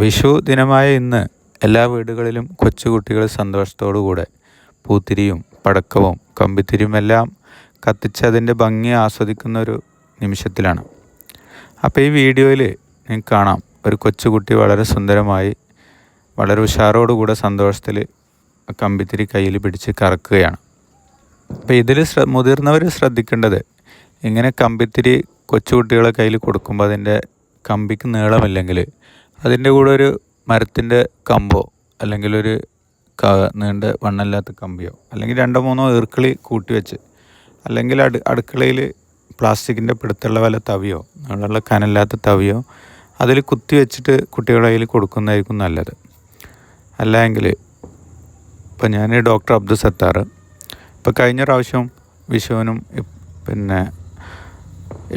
വിഷു ദിനമായ ഇന്ന് എല്ലാ വീടുകളിലും കൊച്ചുകുട്ടികൾ സന്തോഷത്തോടു കൂടെ പൂത്തിരിയും പടക്കവും കമ്പിത്തിരിയും എല്ലാം കത്തിച്ച് അതിന്റെ ഭംഗി ആസ്വദിക്കുന്ന ഒരു നിമിഷത്തിലാണ്. അപ്പോൾ ഈ വീഡിയോയിൽ നിങ്ങൾക്ക് കാണാം. ഒരു കൊച്ചുകുട്ടി വളരെ സുന്ദരമായി വളരെ ഉഷാറോടുകൂടെ സന്തോഷത്തിൽ കമ്പിത്തിരി കയ്യിൽ പിടിച്ച് കറക്കുകയാണ്. അപ്പോൾ ഇതിൽ ശ്ര മുതിർന്നവർ ശ്രദ്ധിക്കേണ്ടത് ഇങ്ങനെ കമ്പിത്തിരി കൊച്ചുകുട്ടികളെ കയ്യിൽ കൊടുക്കുമ്പോൾ അതിന്റെ കമ്പിക്ക് നീളമില്ലെങ്കിൽ അതിന്റെ കൂടെ ഒരു മരത്തിന്റെ കമ്പോ അല്ലെങ്കിൽ ഒരു ക നീണ്ട വണ്ണമില്ലാത്ത കമ്പിയോ അല്ലെങ്കിൽ രണ്ടോ മൂന്നോ ഈർക്കിളി കൂട്ടി വെച്ച് അല്ലെങ്കിൽ അടു അടുക്കളയിൽ പ്ലാസ്റ്റിക്കിന്റെ പിടുത്തുള്ള വല്ല തവിയോ നീളമുള്ള കനല്ലാത്ത തവിയോ അതിൽ കുത്തി വെച്ചിട്ട് കുട്ടികളുടെ കയ്യിൽ കൊടുക്കുന്നതായിരിക്കും നല്ലത്. അല്ലെങ്കിൽ ഇപ്പം ഞാൻ ഡോക്ടർ അബ്ദുൽ സത്താർ. ഇപ്പോൾ കഴിഞ്ഞ പ്രാവശ്യം വിഷുവിനും പിന്നെ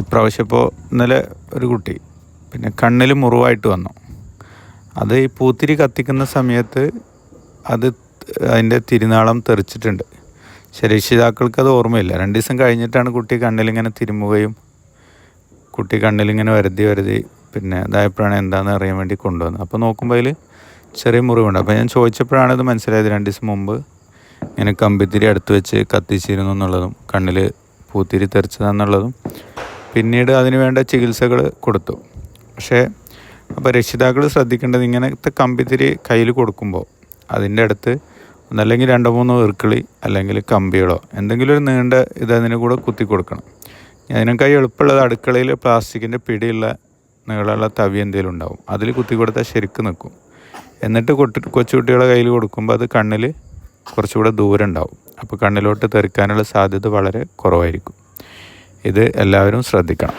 ഇപ്രാവശ്യം ഇപ്പോൾ ഇന്നലെ ഒരു കുട്ടി പിന്നെ കണ്ണിൽ മുറിവായിട്ട് വന്നു. അത് ഈ പൂത്തിരി കത്തിക്കുന്ന സമയത്ത് അത് അതിന്റെ തിരുനാളം തെറിച്ചിട്ടുണ്ട്. രക്ഷിതാക്കൾക്ക് അത് ഓർമ്മയില്ല. രണ്ട് ദിവസം കഴിഞ്ഞിട്ടാണ് കുട്ടി കണ്ണിലിങ്ങനെ തിരുമുകയും കുട്ടി കണ്ണിലിങ്ങനെ വരുതി വരുതി പിന്നെ അതായപ്പോഴാണ് എന്താണെന്ന് അറിയാൻ വേണ്ടി കൊണ്ടുവന്നത്. അപ്പോൾ നോക്കുമ്പോൾ അതിൽ ചെറിയ മുറിവുണ്ട്. അപ്പോൾ ഞാൻ ചോദിച്ചപ്പോഴാണ് ഇത് മനസ്സിലായത് രണ്ട് ദിവസം മുമ്പ് ഇങ്ങനെ കമ്പിത്തിരി അടുത്ത് വെച്ച് കത്തിച്ചിരുന്നു എന്നുള്ളതും കണ്ണിൽ പൂത്തിരി തെറിച്ചതാണെന്നുള്ളതും. പിന്നീട് അതിന് വേണ്ട ചികിത്സകൾ കൊടുത്തു. പക്ഷേ അപ്പോൾ രക്ഷിതാക്കൾ ശ്രദ്ധിക്കേണ്ടത് ഇങ്ങനത്തെ കമ്പിത്തിരി കയ്യിൽ കൊടുക്കുമ്പോൾ അതിന്റെ അടുത്ത് ഒന്നല്ലെങ്കിൽ രണ്ടോ മൂന്നോ ഇർക്കിളി അല്ലെങ്കിൽ കമ്പികളോ എന്തെങ്കിലും ഒരു നീണ്ട ഇത് അതിന് കൂടെ കുത്തി കൊടുക്കണം. അതിനേക്കാൾ എളുപ്പമുള്ളത് അടുക്കളയിൽ പ്ലാസ്റ്റിക്കിന്റെ പിടിയുള്ള നീളമുള്ള തവി എന്തെങ്കിലും ഉണ്ടാവും. അതിൽ കുത്തി കൊടുത്താൽ ശരിക്ക് നിൽക്കും. എന്നിട്ട് കൊട്ടി കൊച്ചുകുട്ടികളെ കയ്യിൽ കൊടുക്കുമ്പോൾ അത് കണ്ണിൽ കുറച്ചുകൂടെ ദൂരം ഉണ്ടാവും. അപ്പോൾ കണ്ണിലോട്ട് തെറിക്കാനുള്ള സാധ്യത വളരെ കുറവായിരിക്കും. ഇത് എല്ലാവരും ശ്രദ്ധിക്കണം.